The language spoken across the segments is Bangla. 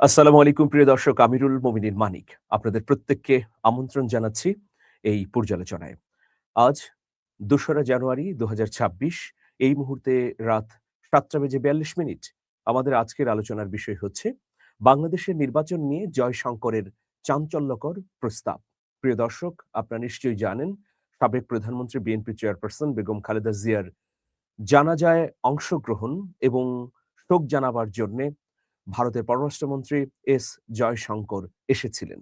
আসসালামু আলাইকুম, প্রিয় দর্শক, আমিরুল মমিনীর মানিক। আপনাদের প্রত্যেককে আমন্ত্রণ জানাচ্ছি এই পর্যালোচনায়। আজ দোসরা জানুয়ারি দুহাজার ছাব্বিশ, এই মুহূর্তে রাত সাতটা বেজে বিয়াল্লিশ মিনিট। আমাদের আজকের আলোচনার বিষয় হচ্ছে, বাংলাদেশের নির্বাচন নিয়ে জয়শঙ্করের চাঞ্চল্যকর প্রস্তাব। প্রিয় দর্শক, আপনারা নিশ্চয়ই জানেন, সাবেক প্রধানমন্ত্রী, বিএনপি চেয়ারপারসন বেগম খালেদা জিয়ার জানাজায় অংশগ্রহণ এবং শোক জানাবার জন্যে ভারতের পররাষ্ট্রমন্ত্রী এস জয়শঙ্কর এসেছিলেন।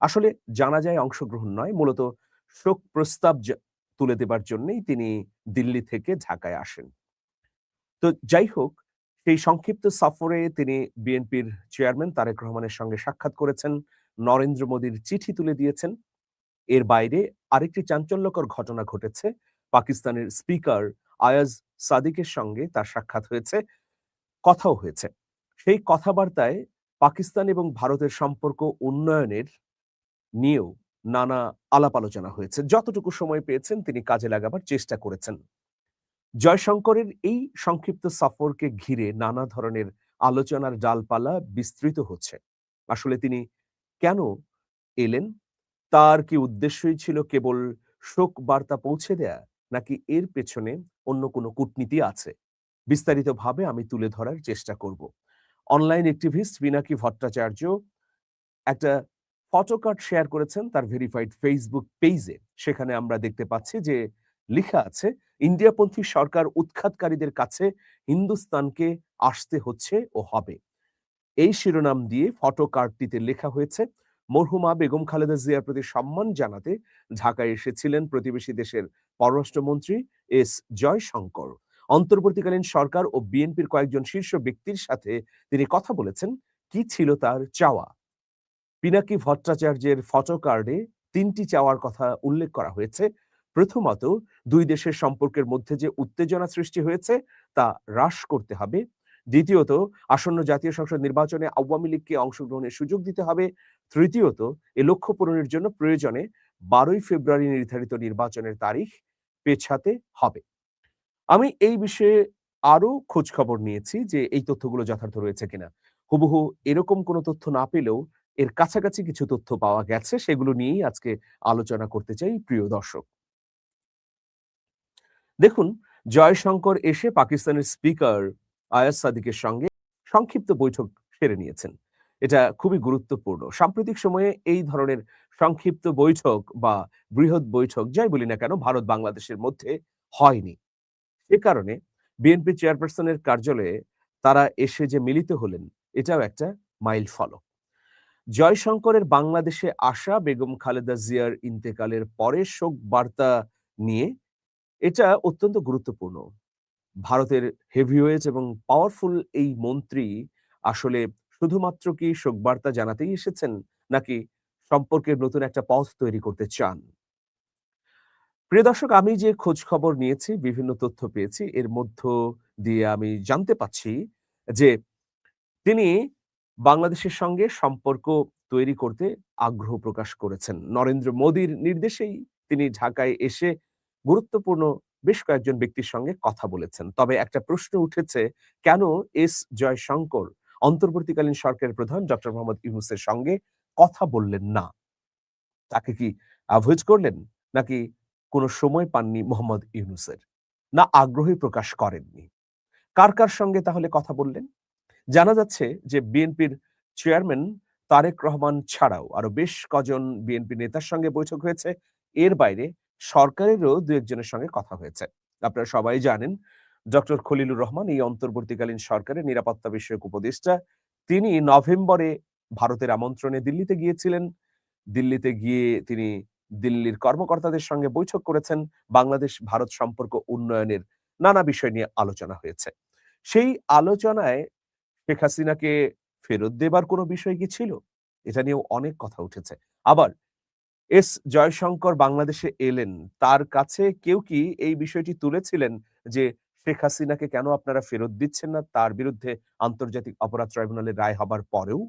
আসলে জানা যায় অংশগ্রহণ নয়, মূলত শোক প্রস্তাব তুলে দেবার জন্যই তিনি দিল্লি থেকে ঢাকায় আসেন। তো যাই হোক, সেই সংক্ষিপ্ত সফরে তিনি বিএনপির চেয়ারম্যান তারেক রহমানের সঙ্গে সাক্ষাৎ করেছেন, নরেন্দ্র মোদীর চিঠি তুলে দিয়েছেন। এর বাইরে আরেকটি চাঞ্চল্যকর ঘটনা ঘটেছে, পাকিস্তানের স্পিকার আয়াজ সাদিকের সঙ্গে তার সাক্ষাৎ হয়েছে, কথাও হয়েছে। সেই কথাবার্তায় পাকিস্তান এবং ভারতের সম্পর্ক উন্নয়নের নিয়েও নানা আলাপ আলোচনা হয়েছে। যতটুকু সময় পেয়েছেন তিনি কাজে লাগাবার চেষ্টা করেছেন। জয়শঙ্করের এই সংক্ষিপ্ত সফরকে ঘিরে নানা ধরনের আলোচনার ডালপালা বিস্তৃত হচ্ছে। আসলে তিনি কেন এলেন? তার কি উদ্দেশ্যই ছিল কেবল শোক বার্তা পৌঁছে দেয়া, নাকি এর পেছনে অন্য কোনো কূটনীতি আছে? বিস্তারিতভাবে আমি তুলে ধরার চেষ্টা করব। অনলাইন অ্যাক্টিভিস্ট পিনাকি ভট্টাচার্য একটা ফটোকার্ড শেয়ার করেছেন তার ভেরিফাইড ফেসবুক পেজে সেখানে আমরা দেখতে পাচ্ছি যে লেখা আছে, ইন্ডিয়াপন্থী সরকার উৎখাতকারীদের কাছে হিন্দুস্তানকে আসতে হচ্ছে ও হবে। এই শিরোনাম দিয়ে ফটোকার্ডটিতে লেখা হয়েছে, মরহুমা বেগম খালেদা জিয়ার প্রতি সম্মান জানাতে ঢাকায় এসেছিলেন প্রতিবেশী দেশের পররাষ্ট্রমন্ত্রী এস জয়শঙ্কর। অন্তর্বর্তীকালীন সরকার ও বিএনপির কয়েকজন শীর্ষ ব্যক্তির সাথে তিনি কথা বলেছেন, কি ছিল তার চাওয়া? পিনাকি ভট্টাচার্যের ফটো কার্ডে তিনটি চাওয়ার কথা উল্লেখ করা হয়েছে। প্রথমত, দুই দেশের সম্পর্কের মধ্যে যে উত্তেজনা সৃষ্টি হয়েছে, তা হ্রাস করতে হবে। দ্বিতীয়ত, আসন্ন জাতীয় সংসদ নির্বাচনে আওয়ামী লীগকে অংশগ্রহণের সুযোগ দিতে হবে। তৃতীয়ত, এ লক্ষ্য পূরণের জন্য প্রয়োজনে বারোই ফেব্রুয়ারি নির্ধারিত নির্বাচনের তারিখ পেছাতে হবে। আমি এই বিষয়ে আরও খোঁজ খবর নিয়েছি যে এই তথ্যগুলো যথার্থ রয়েছে কিনা। হুবহু এরকম কোনো তথ্য না পেলেও এর কাছাকাছি কিছু তথ্য পাওয়া গেছে, সেগুলো নিয়েই আজকে আলোচনা করতে চাই প্রিয় দর্শক। দেখুন, জয়শঙ্কর এসে পাকিস্তানের স্পিকার আয়াজ সাদিকের সঙ্গে সংক্ষিপ্ত বৈঠক সেরে নিয়েছেন। এটা খুবই গুরুত্বপূর্ণ। সাম্প্রতিক সময়ে এই ধরনের সংক্ষিপ্ত বৈঠক বা বৃহৎ বৈঠক, যাই বলি না কেন ভারত বাংলাদেশের মধ্যে হয়নি। এ কারণে বিএনপি চেয়ারপারসনের কার্যালয়ে তারা এসে যে মিলিত হলেন, এটাও একটা মাইল ফলক। জয়শঙ্করের বাংলাদেশে আসা বেগম খালেদা জিয়ার ইন্তেকালের পরে শোক বার্তা নিয়ে এটা অত্যন্ত গুরুত্বপূর্ণ। ভারতের হেভিওয়েট এবং পাওয়ারফুল এই মন্ত্রী আসলে শুধুমাত্র কি শোক বার্তা জানাতেই এসেছেন, নাকি সম্পর্কের নতুন একটা পথ তৈরি করতে চান? প্রিয় দর্শক, আমি যে খোঁজ খবর নিয়েছি, বিভিন্ন তথ্য পেয়েছি, এর মধ্য দিয়ে আমি জানতে পাচ্ছি যে তিনি বাংলাদেশের সঙ্গে সম্পর্ক তৈরি করতে আগ্রহ প্রকাশ করেছেন। নরেন্দ্র মোদীর নির্দেশেই তিনি ঢাকায় এসে গুরুত্বপূর্ণ বেশ কয়েকজন ব্যক্তির সঙ্গে কথা বলেছেন। তবে একটা প্রশ্ন উঠেছে, কেন এস জয়শঙ্কর, অন্তর্বর্তীকালীন সরকারের প্রধান ডক্টর মোহাম্মদ ইউনুসের সঙ্গে কথা বললেন না? তাকে কি অ্যাভয়েড করলেন? নাকি কোনো সময় পাননি মোহাম্মদ ইউনুসের। না আগ্রহী প্রকাশ করেননি। কার কার সঙ্গে তাহলে কথা বললেন? জানা যাচ্ছে যে বিএনপির চেয়ারম্যান তারেক রহমান ছাড়াও আরও বেশ কজন বিএনপি নেতার সঙ্গে বৈঠক হয়েছে। এর বাইরে সরকারেরও দু একজনের সঙ্গে কথা হয়েছে। আপনারা সবাই জানেন, ডক্টর খলিলুর রহমান এই অন্তর্বর্তীকালীন সরকারের নিরাপত্তা বিষয়ক উপদেষ্টা। তিনি নভেম্বরে ভারতের আমন্ত্রণে দিল্লিতে গিয়েছিলেন। দিল্লিতে গিয়ে তিনি দিল্লির কর্মকর্তাদের সঙ্গে বৈঠক করেছেন বাংলাদেশ ভারত সম্পর্ক উন্নয়নের নানা বিষয় নিয়ে আলোচনা হয়েছে। সেই আলোচনায় শেখ হাসিনাকে ফেরত দেবার কোনো বিষয় কি ছিল? এটা নিয়েও অনেক কথা উঠেছে। আবার এস জয়শঙ্কর বাংলাদেশে এলেন, তার কাছে কেউ কি এই বিষয়টি তুলেছিলেন যে শেখ হাসিনাকে কেন আপনারা ফেরত দিচ্ছেন না? তার বিরুদ্ধে আন্তর্জাতিক অপরাধ ট্রাইব্যুনালের রায় হবার পরেও?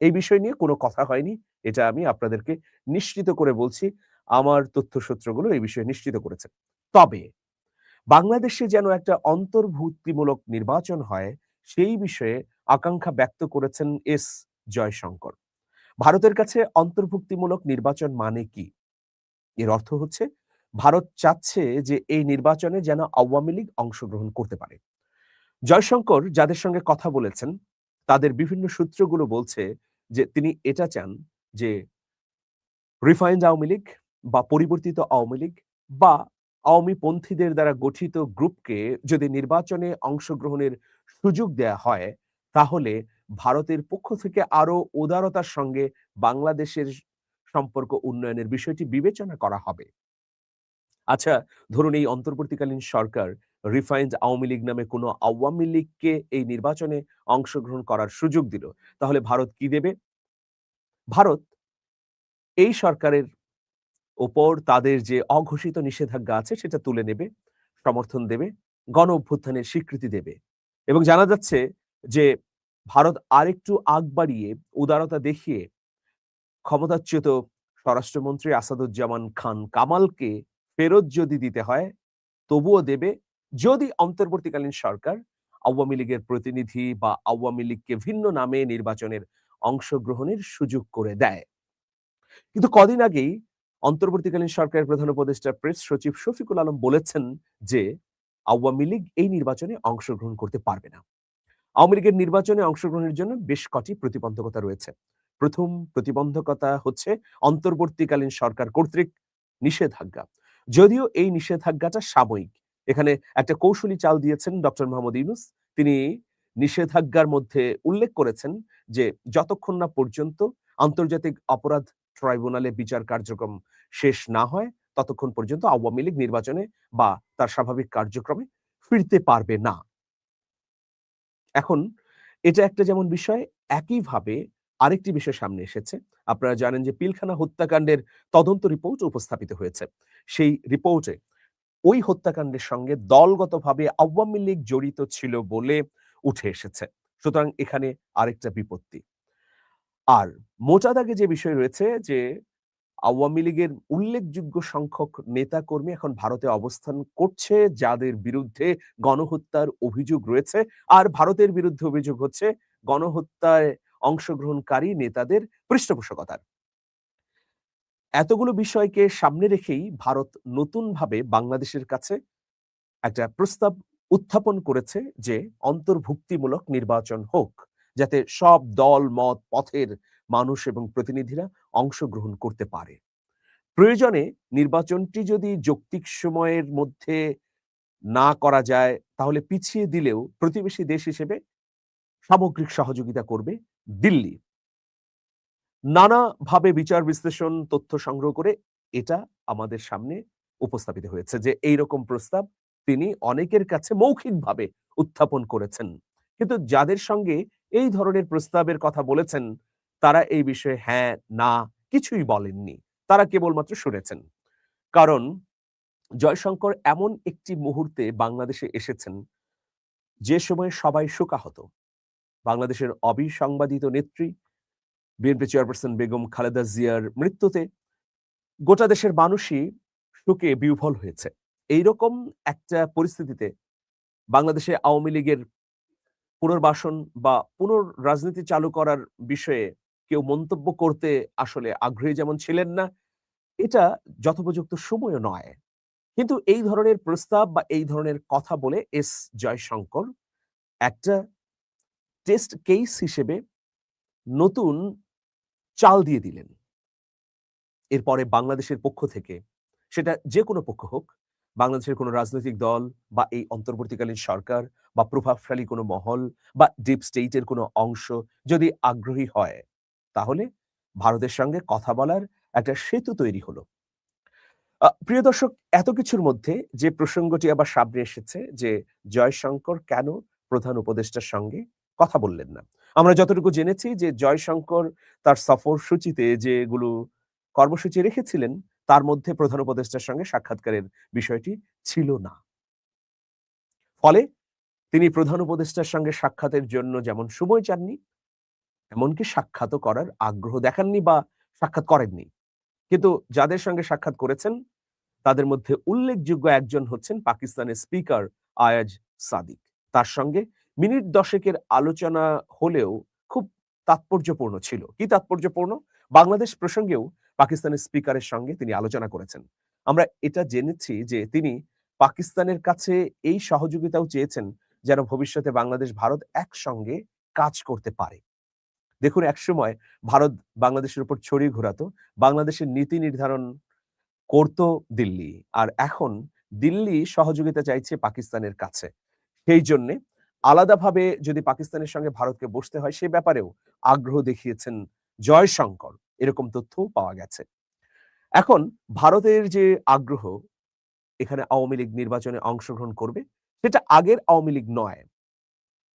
এই বিষয় নিয়ে কোনো কথা হয়নি। এটা আমি আপনাদেরকে নিশ্চিত করে বলছি। আমার তথ্যসূত্রগুলো এই বিষয়ে নিশ্চিত করেছে। তবে বাংলাদেশে যেন একটা অন্তর্ভুক্তিমূলক নির্বাচন হয়, সেই বিষয়ে আকাঙ্ক্ষা ব্যক্ত করেছেন এস. জয়শঙ্কর। ভারতের কাছে অন্তর্ভুক্তিমূলক নির্বাচন মানে কি? এর অর্থ হচ্ছে, ভারত চাচ্ছে যে এই নির্বাচনে যেন আওয়ামী লীগ অংশগ্রহণ করতে পারে। জয়শঙ্কর যাদের সঙ্গে কথা বলেছেন, তাদের বিভিন্ন সূত্রগুলো বলছে যে তিনি এটা চান যে রিফাইন্ড আওয়ামী লীগ বা পরিবর্তিত আওয়ামী লীগ বা আওয়ামী পন্থীদের দ্বারা গঠিত গ্রুপকে যদি নির্বাচনে অংশগ্রহণের সুযোগ দেয়া হয়, তাহলে ভারতের পক্ষ থেকে আরও উদারতার সঙ্গে বাংলাদেশের সম্পর্ক উন্নয়নের বিষয়টি বিবেচনা করা হবে। আচ্ছা ধরুন এই অন্তর্বর্তীকালীন সরকার রিফাইন্ড আওয়ামী লীগ নামে কোনো আওয়ামী লীগকে এই নির্বাচনে অংশগ্রহণ করার সুযোগ দিল, তাহলে ভারত কি দেবে? ভারত এই সরকারের ওপর তাদের যে অঘোষিত নিষেধাজ্ঞা আছে সেটা তুলে নেবে, সমর্থন দেবে গণ অভ্যুত্থানের স্বীকৃতি দেবে এবং জানা যাচ্ছে যে ভারত আরেকটু আগ বাড়িয়ে উদারতা দেখিয়ে ক্ষমতাচ্যুত স্বরাষ্ট্রমন্ত্রী আসাদুজ্জামান খান কামালকে ফেরত যদি দিতে হয়, তবুও দেবে যদি অন্তর্বর্তীকালীন সরকার আওয়ামী লীগের প্রতিনিধি বা আওয়ামী লীগকে ভিন্ন নামে নির্বাচনের অংশগ্রহণের সুযোগ করে দেয়। কিন্তু কদিন আগেই অন্তর্বর্তীকালীন সরকারের প্রধান উপদেষ্টা প্রেস সচিব শফিকুল আলম বলেছেন যে, আওয়ামী লীগ এই নির্বাচনে অংশগ্রহণ করতে পারবে না। আওয়ামী লীগের নির্বাচনে অংশগ্রহণের জন্য বেশ কটি প্রতিবন্ধকতা রয়েছে। প্রথম প্রতিবন্ধকতা হচ্ছে অন্তর্বর্তীকালীন সরকার কর্তৃক নিষেধাজ্ঞা। যদিও এই নিষেধাজ্ঞাটা সাময়িক। এখানে একটা কৌশলী চাল দিয়েছেন ডক্টর মোহাম্মদ ইউনুস। তিনি নিষেধাজ্ঞার মধ্যে উল্লেখ করেছেন যে, যতক্ষণ না পর্যন্ত আন্তর্জাতিক অপরাধ ট্রাইব্যুনালে বিচার কার্যক্রম শেষ না হয়, ততক্ষণ পর্যন্ত আওয়ামী লীগ নির্বাচনে বা তার স্বাভাবিক কার্যক্রমে ফিরতে পারবে না। এখন, এটা একটা যেমন বিষয়, একইভাবে আরেকটি বিষয় সামনে এসেছে। আপনারা জানেন যে পিলখানা হত্যাকাণ্ডের তদন্ত রিপোর্ট উপস্থাপিত হয়েছে। সেই রিপোর্টে ওই হত্যাকাণ্ডের সঙ্গে দলগতভাবে আওয়ামী লীগ জড়িত ছিল বলে উঠে এসেছে। সুতরাং এখানে আরেকটা বিপত্তি। আর মোটা দাগে যে বিষয় রয়েছে যে আওয়ামী লীগের উল্লেখযোগ্য সংখ্যক নেতা কর্মী এখন ভারতে অবস্থান করছে, যাদের বিরুদ্ধে গণহত্যার অভিযোগ রয়েছে। আর ভারতের বিরুদ্ধে অভিযোগ হচ্ছে গণহত্যায় অংশগ্রহণকারী নেতাদের পৃষ্ঠপোষকতার। এতগুলো বিষয়কে সামনে রেখেই ভারত নতুনভাবে বাংলাদেশের কাছে একটা প্রস্তাব উত্থাপন করেছে যে, অন্তর্ভুক্তিমূলক নির্বাচন হোক, যাতে সব দল, মত, পথের মানুষ এবং প্রতিনিধিরা অংশগ্রহণ করতে পারে। প্রয়োজনে নির্বাচনটি যদি যৌক্তিক সময়ের মধ্যে না করা যায়, তাহলে পিছিয়ে দিলেও প্রতিবেশী দেশ হিসেবে সামগ্রিক সহযোগিতা করবে দিল্লি। নানাভাবে বিচার, বিশ্লেষণ, তথ্য সংগ্রহ করে এটা আমাদের সামনে উপস্থাপিত হয়েছে যে এই রকম প্রস্তাব তিনি অনেকের কাছে মৌখিকভাবে উত্থাপন করেছেন। কিন্তু যাদের সঙ্গে এই ধরনের প্রস্তাবের কথা বলেছেন, তারা এই বিষয়ে হ্যাঁ না কিছুই বলেননি। তারা কেবলমাত্র শুনেছেন। কারণ জয়শঙ্কর এমন একটি মুহূর্তে বাংলাদেশে এসেছেন যে সময় সবাই শোকাহত। বাংলাদেশের অবিসংবাদিত নেত্রী, বিএনপি চেয়ারপারসন বেগম খালেদা জিয়ার মৃত্যুতে গোটা দেশের মানুষই শোকে বিহ্বল হয়েছে। এইরকম একটা পরিস্থিতিতে বাংলাদেশে আওয়ামী লীগের পুনর্বাসন বা পুনর রাজনীতি চালু করার বিষয়ে কেউ মন্তব্য করতে আসলে আগ্রহী যেমন ছিলেন না, এটা যথোপযুক্ত সময়ও নয়। কিন্তু এই ধরনের প্রস্তাব বা এই ধরনের কথা বলে এস জয়শঙ্কর একটা টেস্ট কেস হিসেবে নতুন চাল দিয়ে দিলেন। এরপরে বাংলাদেশের পক্ষ থেকে, সেটা যে কোনো পক্ষ হোক, বাংলাদেশের কোনো রাজনৈতিক দল বা এই অন্তর্বর্তীকালীন সরকার বা প্রভাবশালী কোনো মহল বা ডিপ স্টেটের কোনো অংশ যদি আগ্রহী হয়, তাহলে ভারতের সঙ্গে কথা বলার একটা সেতু তৈরি হলো। প্রিয় দর্শক, এত কিছুর মধ্যে যে প্রসঙ্গটি আবার সামনে এসেছে যে জয়শঙ্কর কেন প্রধান উপদেষ্টার সঙ্গে কথা বললেন না। আমরা যতটুকু জেনেছি যে জয়শঙ্কর তার সফর সূচিতে যেগুলো কর্মসূচি রেখেছিলেন, তার মধ্যে প্রধান উপদেষ্টার সঙ্গে সাক্ষাৎকারের বিষয়টি ছিল না। ফলে তিনি প্রধান উপদেষ্টার সঙ্গে সাক্ষাতের জন্য যেমন সময় চাননি, এমনকি সাক্ষাৎ করার আগ্রহ দেখাননি বা সাক্ষাৎ করেননি। কিন্তু যাদের সঙ্গে সাক্ষাৎ করেছেন, তাদের মধ্যে উল্লেখযোগ্য একজন হচ্ছেন পাকিস্তানের স্পিকার আয়াজ সাদিক। তার সঙ্গে মিনিট দশেকের আলোচনা হলেও খুব তাৎপর্যপূর্ণ ছিল। কি তাৎপর্যপূর্ণ? বাংলাদেশ প্রসঙ্গেও পাকিস্তানের স্পিকারের সঙ্গে তিনি আলোচনা করেছেন। আমরা এটা জেনেছি যে তিনি পাকিস্তানের কাছে এই সহযোগিতাও চেয়েছেন যেন ভবিষ্যতে বাংলাদেশ, ভারত একসঙ্গে কাজ করতে পারে। দেখুন একসময় ভারত বাংলাদেশের উপর ছড়ি ঘোরাতো, বাংলাদেশের নীতি নির্ধারণ করত দিল্লি। আর এখন দিল্লি সহযোগিতা চাইছে পাকিস্তানের কাছে। সেই জন্যে আলাদাভাবে যদি পাকিস্তানের সঙ্গে ভারতকে বসতে হয়, সে ব্যাপারেও আগ্রহ দেখিয়েছেন জয়শঙ্কর। এরকম তথ্যও পাওয়া গেছে। এখন ভারতের যে আগ্রহ, এখানে আওয়ামী লীগ নির্বাচনে অংশগ্রহণ করবে, সেটা আগের আওয়ামী লীগ নয়।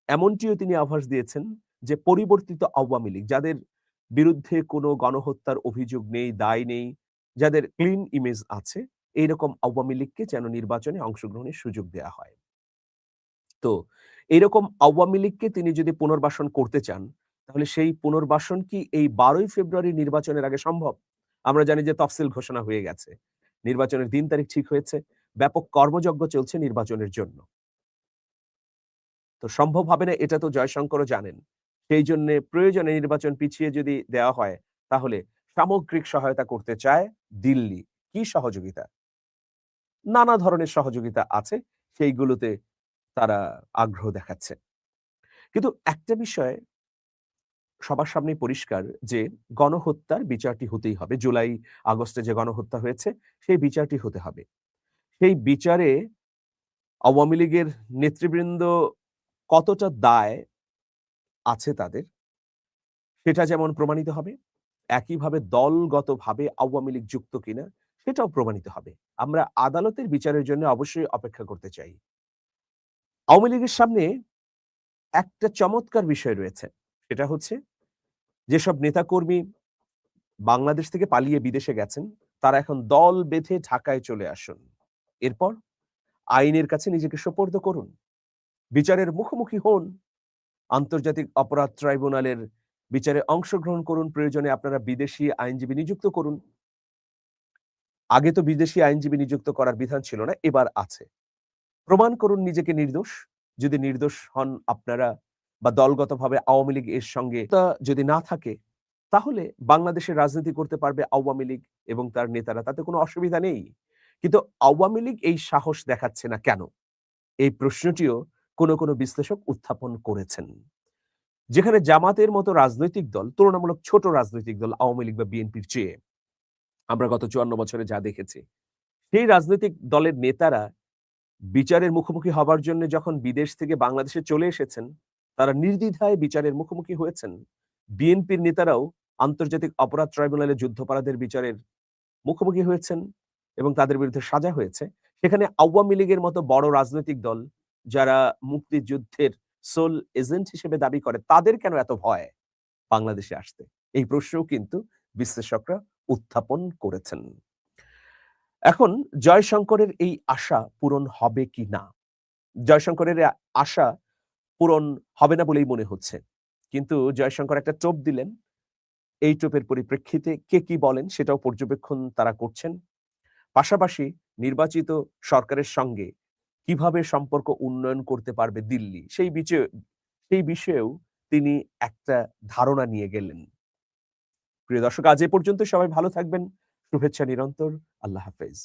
এমনটিও তিনি আভাস দিয়েছেন যে পরিবর্তিত আওয়ামী লীগ, যাদের বিরুদ্ধে কোনো গণহত্যার অভিযোগ নেই, দায় নেই, যাদের ক্লিন ইমেজ আছে, এইরকম আওয়ামী লীগকে যেন নির্বাচনে অংশগ্রহণের সুযোগ দেওয়া হয়। তো এরকম আওয়ামী লীগকে তিনি যদি পুনর্বাসন করতে চান, তাহলে সেই পুনর্বাসন কি এই বারোই ফেব্রুয়ারি নির্বাচনের আগে সম্ভব? আমরা জানি যে তফসিল ঘোষণা হয়ে গেছে। নির্বাচনের দিন তারিখ ঠিক হয়েছে। ব্যাপক কর্মযজ্ঞ চলছে নির্বাচনের জন্য। তো সম্ভব হবে না, এটা তো জয়শঙ্করও জানেন। সেই জন্য প্রয়োজনে নির্বাচন পিছিয়ে যদি দেওয়া হয়, তাহলে সামগ্রিক সহায়তা করতে চায় দিল্লি। কি সহযোগিতা? নানা ধরনের সহযোগিতা আছে, সেইগুলোতে তারা আগ্রহ দেখাচ্ছে। কিন্তু একটা বিষয় সবার সামনে পরিষ্কার যে, গণহত্যার বিচারটি হতেই হবে। জুলাই, আগস্টে যে গণহত্যা হয়েছে, সেই বিচারটি হতে হবে। সেই বিচারে আওয়ামী লীগের নেতৃবৃন্দ কতটা দায় আছে তাদের, সেটা যেমন প্রমাণিত হবে, একইভাবে দলগতভাবে আওয়ামী লীগ যুক্ত কিনা, সেটাও প্রমাণিত হবে। আমরা আদালতের বিচারের জন্য অবশ্যই অপেক্ষা করতে চাই। আওয়ামী লীগের সামনে একটা চমৎকার বিষয় রয়েছে। সেটা হচ্ছে, যেসব নেতাকর্মী বাংলাদেশ থেকে পালিয়ে বিদেশে গেছেন, তারা এখন দল বেঁধে ঢাকায় চলে আসুন। এরপর আইনের কাছে নিজেকে সোপর্দ করুন। বিচারের মুখোমুখি হন। আন্তর্জাতিক অপরাধ ট্রাইব্যুনালের বিচারে অংশগ্রহণ করুন। প্রয়োজনে আপনারা বিদেশি আইনজীবী নিযুক্ত করুন। আগে তো বিদেশি আইনজীবী নিযুক্ত করার বিধান ছিল না, এবার আছে। প্রমাণ করুন নিজেকে নির্দোষ। যদি নির্দোষ হন আপনারা বা দলগতভাবে আওয়ামী লীগ এর সঙ্গে যদি না থাকে, তাহলে বাংলাদেশের রাজনীতি করতে পারবে আওয়ামী লীগ এবং তার নেতারা। তাতে কোনো অসুবিধা নেই। কিন্তু আওয়ামী লীগ এই সাহস দেখাচ্ছে না কেন? এই প্রশ্নটিও কোনো কোনো বিশ্লেষক উত্থাপন করেছেন। যেখানে জামাতের মতো রাজনৈতিক দল, তুলনামূলক ছোট রাজনৈতিক দল আওয়ামী লীগ বা বিএনপির চেয়ে, আমরা গত চুয়ান্ন বছরে যা দেখেছি, সেই রাজনৈতিক দলের নেতারা বিচারের মুখোমুখি হবার জন্য যখন বিদেশ থেকে বাংলাদেশে চলে এসেছেন, তারা নির্দ্বিধায় বিচারের মুখোমুখি হয়েছেন। বিএনপির নেতারাও আন্তর্জাতিক অপরাধ ট্রাইব্যুনালে যুদ্ধপরাধের বিচারের মুখোমুখি হয়েছেন এবং তাদের বিরুদ্ধে সাজা হয়েছে। সেখানে আওয়ামী লীগের মতো বড় রাজনৈতিক দল যারা মুক্তিযুদ্ধের সোল এজেন্ট হিসেবে দাবি করে, তাদের কেন এত ভয় বাংলাদেশে আসতে? এই প্রশ্নও কিন্তু বিশ্লেষকরা উত্থাপন করেছেন। এখন জয়শঙ্করের এই আশা পূরণ হবে কি না? জয়শঙ্করের আশা পূরণ হবে না বলেই মনে হচ্ছে। কিন্তু জয়শঙ্কর একটা টোপ দিলেন। এই টোপের পরিপ্রেক্ষিতে কে কি বলেন সেটাও পর্যবেক্ষণ তারা করছেন। পাশাপাশি নির্বাচিত সরকারের সঙ্গে কীভাবে সম্পর্ক উন্নয়ন করতে পারবে দিল্লি, সেই বিষয়ে, সেই বিষয়েও তিনি একটা ধারণা নিয়ে গেলেন। প্রিয় দর্শক, আজ এ পর্যন্ত সবাই ভালো থাকবেন। শুভেচ্ছা নিরন্তর আল্লাহ হাফেজ।